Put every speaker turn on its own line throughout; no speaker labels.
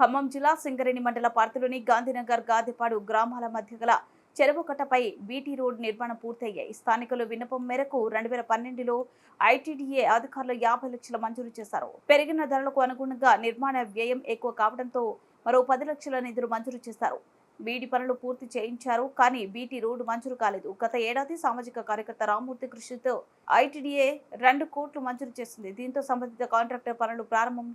ఖమ్మం జిల్లా సింగరేణి మండల పార్తిలోని గాంధీనగర్ గాదిపాడు గ్రామాల మధ్య గల చెరువు కట్టపై బీటీ రోడ్ నిర్మాణం పూర్తయ్యాయి. స్థానికులు విన్నపం మేరకు రెండు వేల పన్నెండులో ఐటీడీఏ అధికారులు యాభై లక్షల మంజూరు చేశారు. పెరిగిన ధరలకు అనుగుణంగా నిర్మాణ వ్యయం ఎక్కువ కావడంతో మరో పది లక్షల నిధులు మంజూరు చేశారు. బీడి పనులు పూర్తి చేయించారు కానీ బీటీ రోడ్డు మంజూరు కాలేదు. గత ఏడాది సామాజిక కార్యకర్త రామ్మూర్తి కృషితో ఐటీడీఏ రెండు కోట్లు మంజూరు చేసింది. దీంతో సంబంధిత కాంట్రాక్టర్ పనులు ప్రారంభం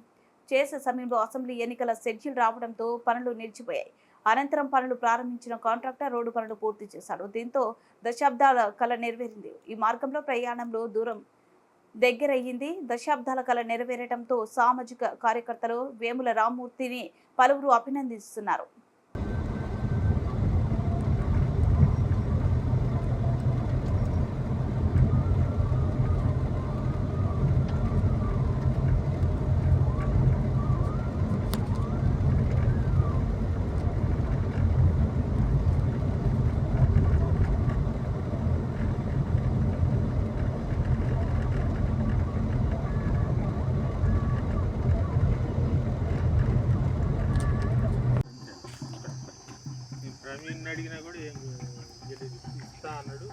చేసే సమయంలో అసెంబ్లీ ఎన్నికల షెడ్యూల్ రావడంతో పనులు నిలిచిపోయాయి. అనంతరం పనులు ప్రారంభించిన కాంట్రాక్టర్ రోడ్డు పనులు పూర్తి చేశాడు. దీంతో దశాబ్దాల కళ నెరవేరింది. ఈ మార్గంలో ప్రయాణంలో దూరం దగ్గరయ్యింది. దశాబ్దాల కళ నెరవేరడంతో సామాజిక కార్యకర్తలు వేముల రామ్మూర్తిని పలువురు అభినందిస్తున్నారు.
అడిగినా కూడా ఏం తెలియదు ఇస్తా అన్నాడు.